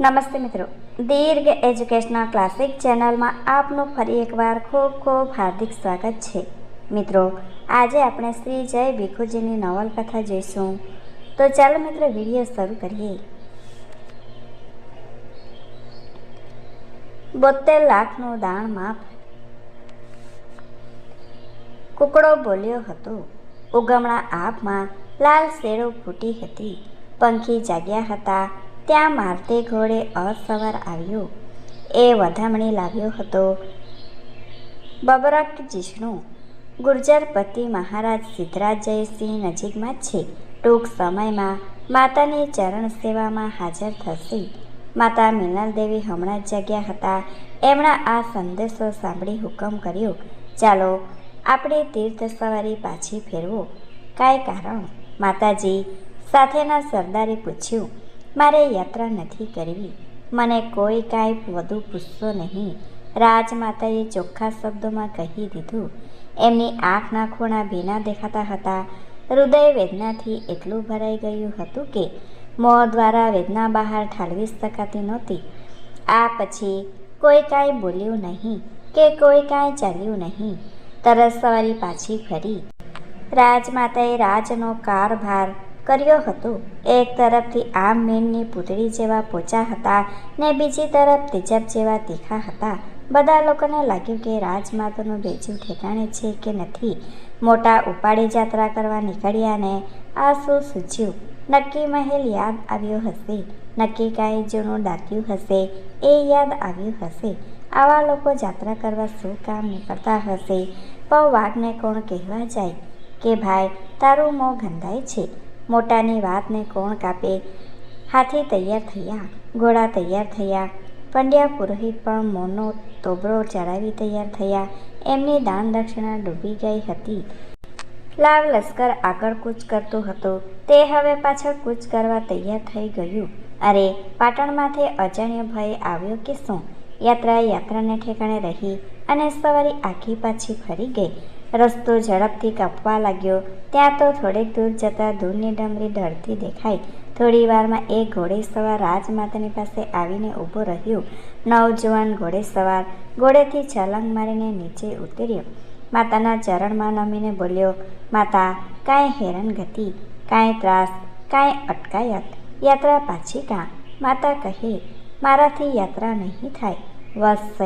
નમસ્તે મિત્રો. દીર્ઘ educational classic ચેનલમાં આપનું ફરી એકવાર ખૂબ ખૂબ હાર્દિક સ્વાગત છે. મિત્રો, આજે આપણે શ્રી જય ભીખુજીની નવલકથા જોઈશું. તો ચાલો મિત્રો, વીડિયો શરૂ કરીએ. બોતેર લાખનું દાણ માપ કુકડો બોલ્યો હતો. ઉગમણા આપમાં લાલ શેડો ફૂટી હતી. પંખી જાગ્યા હતા. ત્યાં મારતે ઘોડે અસવાર આવ્યો. એ વધામણી લાવ્યો હતો. બબરક જિષ્ણુ, ગુર્જરપતિ મહારાજ સિદ્ધરાજ જયસિંહ નજીકમાં છે. ટૂંક સમયમાં માતાની ચરણ સેવામાં હાજર થશે. માતા મિનલ દેવી હમણાં જ જગ્યા હતા. એમણે આ સંદેશો સાંભળી હુકમ કર્યો. ચાલો, આપણે તીર્થ સવારી પાછી ફેરવો. કાંઈ કારણ? માતાજી, સાથેના સરદારે પૂછ્યું મારે યાત્રા નથી કરવી. મને કોઈ કાંઈ વધુ પૂછશો નહીં. રાજમાતાએ ચોખ્ખા શબ્દોમાં કહી દીધું. એમની આંખના ખૂણા ભીના દેખાતા હતા. હૃદય વેદનાથી એટલું ભરાઈ ગયું હતું કે મોં દ્વારા વેદના બહાર ઠાલવી શકાતી નહોતી. આ પછી કોઈ કાંઈ બોલ્યું નહીં કે કોઈ કાંઈ ચાલ્યું નહીં. તરસ સવારી પાછી ફરી. રાજમાતાએ રાજનો કારભાર કર્યો હતો. એક તરફથી આમ મીણની પૂતળી જેવા પોચા હતા ને બીજી તરફ તેજબ જેવા તીખા હતા. બધા લોકોને લાગ્યું કે રાજમાતાનું બેજું ઠેકાણે છે કે નથી. મોટા ઉપાડી જાત્રા કરવા નીકળ્યા ને આ શું સૂચ્યું નક્કી મહેલ યાદ આવ્યો હશે. નક્કી કાંઈ જૂનું ડાક્યું હશે. એ યાદ આવ્યું હશે. આવા લોકો જાત્રા કરવા શું કામ નીકળતા હશે? પણ વાઘને કોણ કહેવા જાય? કે ભાઈ, તારું મોં ગંધાય છે. મોટાની વાતને કોણ કાપે? હાથી તૈયાર થયા, ઘોડા તૈયાર થયા, પંડ્યા પુરોહિત પણ મોનો તોબરો ચડાવી તૈયાર થયા. એમની દાન દક્ષિણા ડૂબી ગઈ હતી. લાવ લશ્કર આગળ કૂચ કરતું હતું. તે હવે પાછળ કૂચ કરવા તૈયાર થઈ ગયું. અરે, પાટણમાંથી અજાણ્ય ભય આવ્યો કે શું? યાત્રા યાત્રાને ઠેકાણે રહી અને સવારી આખી પાછી ફરી ગઈ. રસ્તો ઝડપથી કપવા લાગ્યો. ત્યાં તો થોડેક દૂર જતાં દૂરની ડમરી ઢળતી દેખાઈ. થોડી વારમાં એ ઘોડેસવાર રાજમાતાની પાસે આવીને ઊભો રહ્યો. નવજવાન ઘોડેસવાર ઘોડેથી છલાંગ મારીને નીચે ઉતર્યો. માતાના ચરણમાં નમીને બોલ્યો, માતા, કાંઈ હેરાનગતિ, કાંઈ ત્રાસ, કાંઈ અટકાયત. યાત્રા પાછી કાં? માતા કહે, મારાથી યાત્રા નહીં થાય. વસ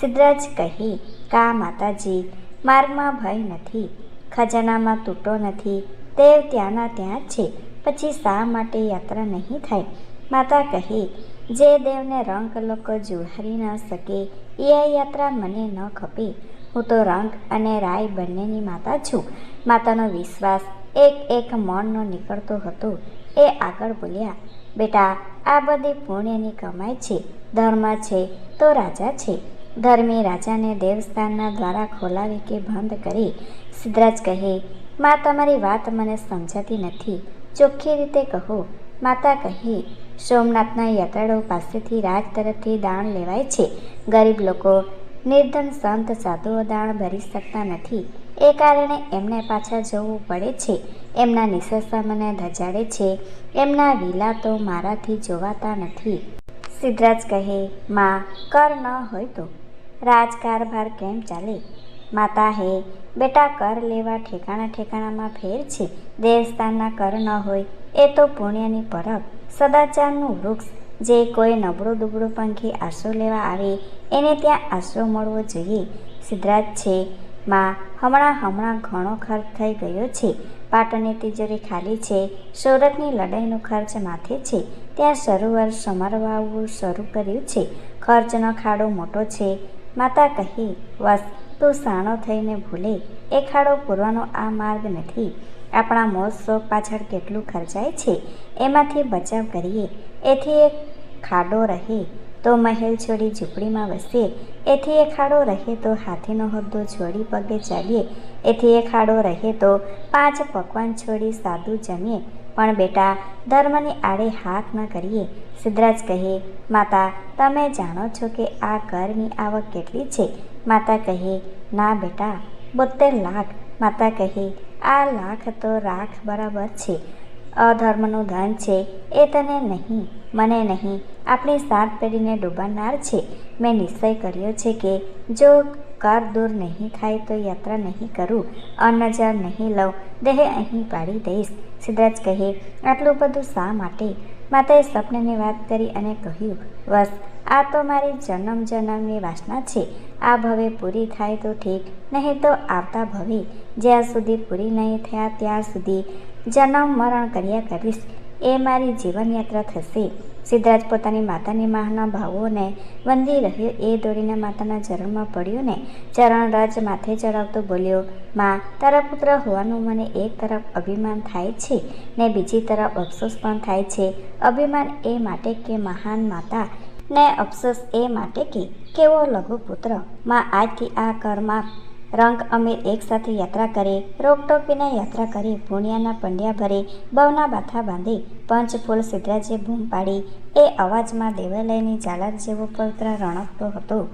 સિદ્ધરાજ કહે, કા માતાજી માર્ગમાં ભય નથી, ખજાનામાં તૂટો નથી દેવ ત્યાંના ત્યાં છે. પછી શા માટે યાત્રા નહીં થાય? માતા કહે, જે દેવને રંગ લોકો જુહારી ન શકે, એ યાત્રા મને ન ખપે. હું તો રંગ અને રાય બંનેની માતા છું. માતાનો વિશ્વાસ એક એક મણનો નીકળતો હતો. એ આગળ બોલ્યા, બેટા, આ બધી પુણ્યની કમાઈ છે. ધર્મ છે, તો રાજા છે. ધર્મી રાજાને દેવસ્થાનના દ્વારા ખોલાવી કે બંધ કરી સિદ્ધરાજ કહે, માં, તમારી વાત મને સમજાતી નથી. ચોખ્ખી રીતે કહો. માતા કહે, સોમનાથના યાત્રાળુઓ પાસેથી રાજ તરફથી દાણ લેવાય છે. ગરીબ લોકો નિર્ધન સંત સાધુઓ દાણ ભરી શકતા નથી. એ કારણે એમને પાછા જવું પડે છે. એમના નિસસ્સા મને ધજાડે છે. એમના વિલા તો મારાથી જોવાતા નથી. સિદ્ધરાજ કહે, માં, કર ન હોય તો રાજકારભાર કેમ ચાલે? માતા હે, બેટા કર લેવા ઠેકાણા ઠેકાણામાં ફેર છે. દેવસ્થાનના કર ન હોય, એ તો પુણ્યની પરબ. સદાચારનું વૃક્ષ, જે કોઈ નબળું દુબળું પંખી આશરો લેવા આવે, એને ત્યાં આશરો મળવો જોઈએ. સિદ્ધરાજ છે, માં, હમણાં હમણાં ઘણો ખર્ચ થઈ ગયો છે. પાટણની તિજોરી ખાલી છે સુરતની લડાઈનો ખર્ચ માથે છે. ત્યાં શરૂઆત સમારવાવું શરૂ કર્યું છે. ખર્ચનો ખાડો મોટો છે. માતા કહી, વસ, તું સાણો થઈને ભૂલે. એ ખાડો પૂરવાનો આ માર્ગ નથી. આપણા મોજ શોખ પાછળ કેટલું ખર્ચાય છે? એમાંથી બચાવ કરીએ. એથી એક ખાડો રહે તો મહેલ છોડી ઝૂંપડીમાં વસીએ. એથી એ ખાડો રહે તો હાથીનો હોદ્દો છોડી પગે ચાલીએ. એથી એ ખાડો રહે તો પાંચ પકવાન છોડી સાદું જમીએ. પણ બેટા, ધર્મની આડે હાથ ન કરીએ. સિદ્ધરાજ કહે, માતા, તમે જાણો છો કે આ ઘરની આવક કેટલી છે? માતા કહે, ના બેટા બોતેર લાખ. માતા કહે, આ લાખ તો રાખ બરાબર છે. અધર્મનું ધન છે એ તને નહીં, મને નહીં. આપણી સાત પેઢીને ડૂબાનાર છે. મેં નિશ્ચય કર્યો છે કે જો કર દૂર નહીં થાય તો યાત્રા નહીં કરું અનજર નહીં લઉં, દેહ અહીં પાડી દઈશ. સિદ્ધરાજ કહે, આટલું બધું શા માટે? માતાએ સ્વપ્નની વાત કરી અને કહ્યું બસ આ તો મારી જન્મ જન્મની વાસના છે. આ ભવે પૂરી થાય તો ઠીક, નહીં તો આવતા ભવે. જ્યાં સુધી પૂરી નહીં થયા ત્યાં સુધી જન્મ મરણ કર્યા કરીશ. એ મારી જીવનયાત્રા થશે. સિદ્ધરાજ પોતાની માતાની માના ભાવોને વંદી રહ્યો. એ દોડીને માતાના ચરણમાં પડ્યો ને ચરણરાજ માથે ચડાવતો બોલ્યો, માં, તારા પુત્ર હોવાનું મને એક તરફ અભિમાન થાય છે ને બીજી તરફ અફસોસ પણ થાય છે. અભિમાન એ માટે કે મહાન માતા ને અફસોસ એ માટે કે કેવો લઘુ પુત્રમાં, આજથી આ કરમાં રંગ અમીર એકસાથે યાત્રા કરે વિના યાત્રા કરી, પુણ્યાના પંડ્યા ભરે, બવના બાથા બાંધી, પંચફૂલ સિદ્ધરાજે બૂમ પાડી, એ અવાજમાં દેવાલયની ઝાલર જેવો પવિત્ર રણકતો હતો.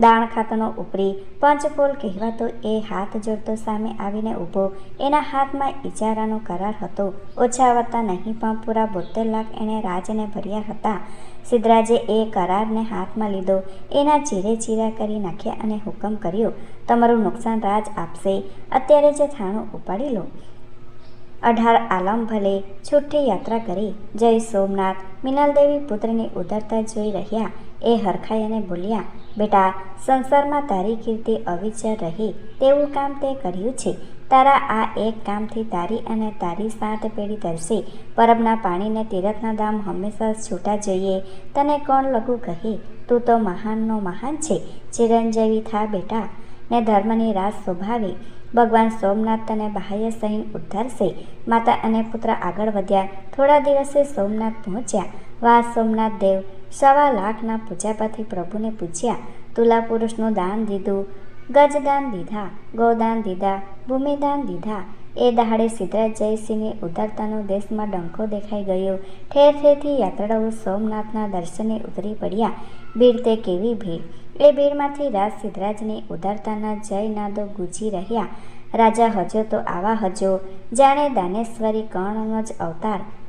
દાણ ખાતનો ઉપરી પંચફૂલ કહેવાતો એ હાથ જોડતો સામે આવીને ઊભો. એના હાથમાં ઇજારાનો કરાર હતો. ઓછા વત્તા નહીં, પણ પૂરા બોતેર લાખ એણે રાજને ભર્યા હતા. સિદ્ધરાજે એ કરારને હાથમાં લીધો. એના ચીરે ચીરા કરી નાખ્યા અને હુકમ કર્યો, તમારું નુકસાન રાજ આપશે. અત્યારે જે થાણું ઉપાડી લો. અઢાર આલમ ભલે છૂટી યાત્રા કરી. જય સોમનાથ. મિનલદેવી પુત્રની ઉદરતા જોઈ રહ્યા. એ હરખાઈ અને બોલ્યા બેટા, સંસારમાં તારી કીર્તિ અવિચર રહે, તેવું કામ તે કર્યું છે. તારા આ એક કામથી તારી અને તારી સાત પેઢી તરશે પરબના પાણીને તીરથના દામ હંમેશા છૂટા જઈએ. તને કોણ લઘુ કહે? તું તો મહાનનો મહાન છે. ચિરંજીવી થા બેટા. ને ધર્મની રાસ શોભાવી. ભગવાન સોમનાથ તને બાહ્ય સહીન ઉદ્ધારશે. માતા અને પુત્ર આગળ વધ્યા. થોડા દિવસે સોમનાથ પહોંચ્યા. વાહ સોમનાથ દેવ સવા લાખના પૂજાપાથી પ્રભુને પૂજ્યા. તુલા પુરુષનું દાન દીધું. ગજદાન દીધા, ગૌદાન દીધા, ભૂમિદાન દીધા. એ દહાડે સિદ્ધરાજ જયસિંહની ઉતરતાનો દેશમાં ડંકો દેખાઈ ગયો. ઠેર ઠેરથી યાત્રાળુઓ સોમનાથના દર્શને ઉતરી પડ્યા. ભીડ તે કેવી ભીડ? એ ભીડમાંથી રાજ સિદ્ધરાજની ઉદારતાના જયનાદો ગુજી રહ્યા. રાજા હજો તો આવા હજો. જાણે દાનેશ્વરી કર્ણનો જ અવતાર.